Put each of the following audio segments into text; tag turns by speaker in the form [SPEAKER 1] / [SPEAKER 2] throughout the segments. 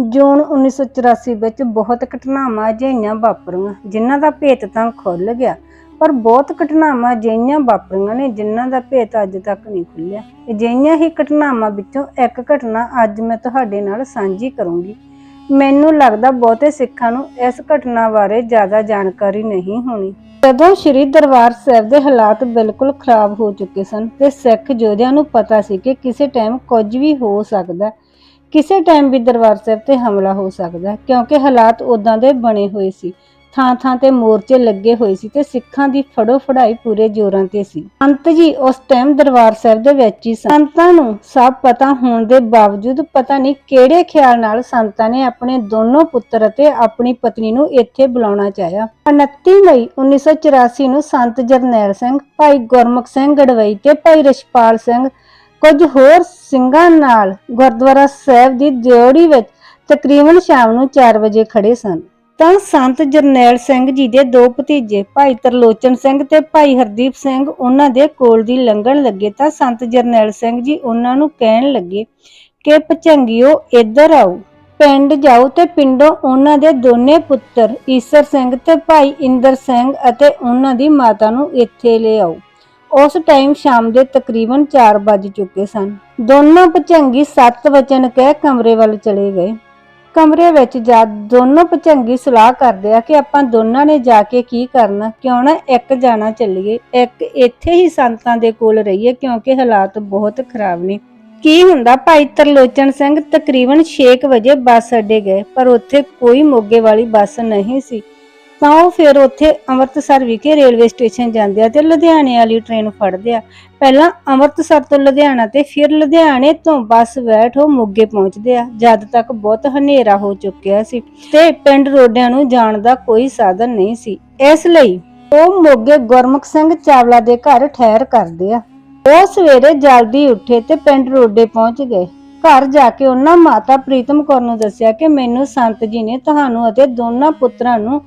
[SPEAKER 1] ਜੂਨ 1984 ਵਿੱਚ ਬਹੁਤ ਘਟਨਾਵਾਂ ਅਜਿਹੀਆਂ ਵਾਪਰੀਆਂ, ਜਿਨ੍ਹਾਂ ਦਾ ਭੇਤ ਤਾਂ ਖੁੱਲ ਗਿਆ, ਪਰ ਬਹੁਤ ਘਟਨਾਵਾਂ ਅਜਿਹੀਆਂ ਵਾਪਰੀਆਂ ਨੇ ਜਿਨ੍ਹਾਂ ਦਾ ਭੇਤ ਅੱਜ ਤੱਕ ਨਹੀਂ ਖੁੱਲਿਆ ਅਜਿਹੀਆਂ ਹੀ ਘਟਨਾਵਾਂ ਵਿੱਚੋਂ ਇੱਕ ਘਟਨਾ ਅੱਜ ਮੈਂ ਤੁਹਾਡੇ ਨਾਲ ਸਾਂਝੀ ਕਰੂੰਗੀ ਮੈਨੂੰ ਲੱਗਦਾ ਬਹੁਤੇ ਸਿੱਖਾਂ ਨੂੰ ਇਸ ਘਟਨਾ ਬਾਰੇ ਜ਼ਿਆਦਾ ਜਾਣਕਾਰੀ ਨਹੀਂ ਹੋਣੀ ਜਦੋਂ ਸ੍ਰੀ ਦਰਬਾਰ ਸਾਹਿਬ ਦੇ ਹਾਲਾਤ ਬਿਲਕੁਲ ਖਰਾਬ ਹੋ ਚੁੱਕੇ ਸਨ ਤੇ ਸਿੱਖ ਯੋਧਿਆਂ ਨੂੰ ਪਤਾ ਸੀ ਕਿ ਕਿਸੇ ਟਾਈਮ ਕੁਝ ਵੀ ਹੋ ਸਕਦਾ ਹੈ। ਕਿਸੇ ਟਾਈਮ ਵੀ ਦਰਬਾਰ ਸਾਹਿਬ ਤੇ ਹਮਲਾ ਹੋ ਸਕਦਾ ਹੈ, ਕਿਉਂਕਿ ਹਾਲਾਤ ਉਦਾਂ ਦੇ ਬਣੇ ਹੋਏ ਸੀ। ਥਾਂ ਥਾਂ ਤੇ ਮੋਰਚੇ ਲੱਗੇ ਹੋਏ ਸੀ ਤੇ ਸਿੱਖਾਂ ਦੀ ਫੜੋ ਫੜਾਈ ਪੂਰੇ ਜ਼ੋਰਾਂ ਤੇ ਸੀ। ਸੰਤ ਜੀ ਉਸ ਟਾਈਮ ਦਰਬਾਰ ਸਾਹਿਬ ਦੇ ਵਿੱਚ ਹੀ ਸੰਤਾਂ ਨੂੰ ਸਭ ਪਤਾ ਹੋਣ ਦੇ ਬਾਵਜੂਦ ਪਤਾ ਨਹੀਂ ਕਿਹੜੇ ਖਿਆਲ ਨਾਲ ਸੰਤਾਂ ਨੇ ਆਪਣੇ ਦੋਨੋਂ ਪੁੱਤਰ ਅਤੇ ਆਪਣੀ ਪਤਨੀ ਨੂੰ ਇੱਥੇ ਬੁਲਾਉਣਾ ਚਾਹਿਆ। 29 ਮਈ 1984 ਨੂੰ ਸੰਤ ਜਰਨੈਲ ਸਿੰਘ, ਭਾਈ ਗੁਰਮੁਖ ਸਿੰਘ ਗੜਵਈ ਤੇ ਭਾਈ ਰਛਪਾਲ ਸਿੰਘ ਕੁਝ ਹੋਰ ਸਿੰਘਾਂ ਨਾਲ ਗੁਰਦੁਆਰਾ ਸਾਹਿਬ ਦੀ ਦਿਓੜੀ ਵਿੱਚ ਤਕਰੀਬਨ ਸ਼ਾਮ ਨੂੰ 4 ਵਜੇ ਖੜੇ ਸਨ। ਤਾਂ ਸੰਤ ਜਰਨੈਲ ਸਿੰਘ ਜੀ ਦੇ ਦੋ ਭਤੀਜੇ, ਭਾਈ ਤਰਲੋਚਨ ਸਿੰਘ ਤੇ ਭਾਈ ਹਰਦੀਪ ਸਿੰਘ, ਉਹਨਾਂ ਦੇ ਕੋਲ ਦੀ ਲੰਘਣ ਲੱਗੇ ਤਾਂ ਸੰਤ ਜਰਨੈਲ ਸਿੰਘ ਜੀ ਉਹਨਾਂ ਨੂੰ ਕਹਿਣ ਲੱਗੇ ਕਿ ਭਚੰਗਿਓ, ਇੱਧਰ ਆਓ। ਪਿੰਡ ਜਾਓ ਤੇ ਪਿੰਡੋਂ ਉਹਨਾਂ ਦੇ ਦੋਨੇ ਪੁੱਤਰ, ਈਸਰ ਸਿੰਘ ਤੇ ਭਾਈ ਇੰਦਰ ਸਿੰਘ ਅਤੇ ਉਹਨਾਂ ਦੀ ਮਾਤਾ ਨੂੰ ਇੱਥੇ ਲੈ ਆਓ। ਉਸ ਟਾਈਮ ਸ਼ਾਮ ਦੇ ਤਕਰੀਬਨ 4 ਵੱਜ ਚੁੱਕੇ ਸਨ। ਦੋਨੋਂ ਭਚੰਗੀ ਸੱਤ ਵਚਨ ਕਹਿ ਕਮਰੇ ਵੱਲ ਚਲੇ ਗਏ। ਕਮਰੇ ਵਿੱਚ ਜਾ ਦੋਨੋਂ ਭਚੰਗੀ ਸਲਾਹ ਕਰਦੇ ਆ ਕਿ ਆਪਾਂ ਦੋਨਾਂ ਨੇ ਜਾ ਕੇ ਕੀ ਕਰਨਾ, ਕਿਉਂ ਨਾ ਇੱਕ ਜਾਣਾ ਚੱਲੀਏ। ਇੱਕ ਇੱਥੇ ਹੀ ਸੰਤਾਂ ਦੇ ਕੋਲ ਰਹੀਏ, ਕਿਉਂਕਿ ਹਾਲਾਤ ਬਹੁਤ ਖਰਾਬ ਨੇ। ਕੀ ਹੁੰਦਾ, ਭਾਈ ਤਰਲੋਚਨ ਸਿੰਘ ਤਕਰੀਬਨ 6 ਵਜੇ ਬੱਸ ਅੱਡੇ ਗਏ, ਪਰ ਉੱਥੇ ਕੋਈ ਮੋਗੇ ਵਾਲੀ ਬੱਸ ਨਹੀਂ ਸੀ। ਤਾਂ ਉਹ ਫਿਰ ਉੱਥੇ ਅੰਮ੍ਰਿਤਸਰ ਵਿਖੇ ਰੇਲਵੇ ਸਟੇਸ਼ਨ ਜਾਂਦੇ ਆ ਤੇ ਲੁਧਿਆਣੇ ਵਾਲੀ ਟ੍ਰੇਨ ਫੜਦੇ ਆ। ਪਹਿਲਾਂ ਅੰਮ੍ਰਿਤਸਰ ਤੋਂ ਲੁਧਿਆਣਾ ਤੇ ਫਿਰ ਲੁਧਿਆਣੇ ਤੋਂ ਬੱਸ ਬੈਠ ਉਹ ਮੋਗੇ ਪਹੁੰਚਦੇ ਆ। ਜਦ ਤੱਕ ਬਹੁਤ ਹਨੇਰਾ ਹੋ ਚੁੱਕਿਆ ਸੀ ਤੇ ਪਿੰਡ ਰੋਡਿਆਂ ਨੂੰ ਜਾਣ ਦਾ ਕੋਈ ਸਾਧਨ ਨਹੀਂ ਸੀ। ਇਸ ਲਈ ਉਹ ਮੋਗੇ ਗੁਰਮੁਖ ਸਿੰਘ ਚਾਵਲਾ ਦੇ ਘਰ ਠਹਿਰ ਕਰਦੇ ਆ। ਉਹ ਸਵੇਰੇ ਜਲਦੀ ਉੱਠੇ ਤੇ ਪਿੰਡ ਰੋਡੇ ਪਹੁੰਚ ਗਏ। ਘਰ ਜਾ ਕੇ ਉਹਨਾਂ ਮਾਤਾ ਪ੍ਰੀਤਮ ਕੌਰ ਨੂੰ ਦੱਸਿਆ ਕਿ ਮੈਨੂੰ ਸੰਤ ਜੀ ਨੇ ਤੁਹਾਨੂੰ ਅਤੇ ਦੋਨਾਂ ਪੁੱਤਰਾਂ ਨੂੰ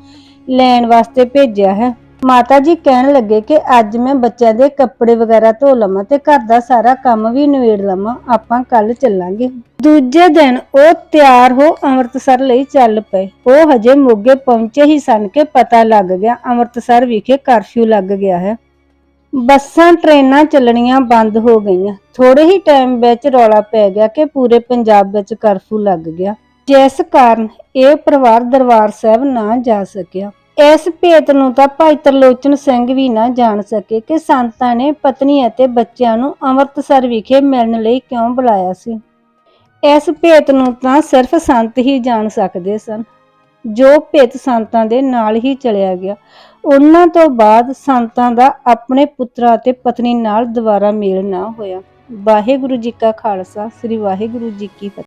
[SPEAKER 1] ਲੈਣ ਵਾਸਤੇ ਭੇਜਿਆ ਹੈ। ਮਾਤਾ ਜੀ ਕਹਿਣ ਲੱਗੇ ਕਿ ਅੱਜ ਮੈਂ ਬੱਚਿਆਂ ਦੇ ਕੱਪੜੇ ਵਗੈਰਾ ਧੋ ਲਵਾਂ ਤੇ ਘਰ ਦਾ ਸਾਰਾ ਕੰਮ ਵੀ ਨਿਬੇੜ ਲਵਾਂ। ਆਪਾਂ ਕੱਲ ਚੱਲਾਂਗੇ। ਦੂਜੇ ਦਿਨ ਉਹ ਤਿਆਰ ਹੋ ਅੰਮ੍ਰਿਤਸਰ ਲਈ ਚੱਲ ਪਏ। ਉਹ ਹਜੇ ਮੋਗੇ ਪਹੁੰਚੇ ਹੀ ਸਨ ਕਿ ਪਤਾ ਲੱਗ ਗਿਆ, ਅੰਮ੍ਰਿਤਸਰ ਵਿਖੇ ਕਰਫਿਊ ਲੱਗ ਗਿਆ ਹੈ। ਬੱਸਾਂ, ਟ੍ਰੇਨਾਂ ਚੱਲਣੀਆਂ ਬੰਦ ਹੋ ਗਈਆਂ। ਥੋੜੇ ਹੀ ਟਾਈਮ ਵਿੱਚ ਰੌਲਾ ਪੈ ਗਿਆ ਕਿ ਪੂਰੇ ਪੰਜਾਬ ਵਿੱਚ ਕਰਫਿਊ ਲੱਗ ਗਿਆ। ਜਿਸ ਕਾਰਨ ਇਹ ਪਰਿਵਾਰ ਦਰਬਾਰ ਸਾਹਿਬ ਨਾ ਜਾ ਸਕਿਆ। ਇਸ ਭੇਤ ਨੂੰ ਤਾਂ ਭਾਈ ਤਰਲੋਚਨ ਸਿੰਘ ਵੀ ਨਾ ਜਾਣ ਸਕੇ ਕਿ ਸੰਤਾਂ ਨੇ ਪਤਨੀ ਅਤੇ ਬੱਚਿਆਂ ਨੂੰ ਅੰਮ੍ਰਿਤਸਰ ਵਿਖੇ ਮਿਲਣ ਲਈ ਕਿਉਂ ਬੁਲਾਇਆ ਸੀ। ਇਸ ਭੇਤ ਨੂੰ ਤਾਂ ਸਿਰਫ ਸੰਤ ਹੀ ਜਾਣ ਸਕਦੇ ਸਨ, ਜੋ ਭੇਤ ਸੰਤਾਂ ਦੇ ਨਾਲ ਹੀ ਚਲਿਆ ਗਿਆ। ਉਹਨਾਂ ਤੋਂ ਬਾਅਦ ਸੰਤਾਂ ਦਾ ਆਪਣੇ ਪੁੱਤਰਾਂ ਅਤੇ ਪਤਨੀ ਨਾਲ ਦੁਬਾਰਾ ਮੇਲ ਨਾ ਹੋਇਆ। ਵਾਹਿਗੁਰੂ ਜੀ ਕਾ ਖਾਲਸਾ, ਸ੍ਰੀ ਵਾਹਿਗੁਰੂ ਜੀ ਕੀ ਫਤਿਹ।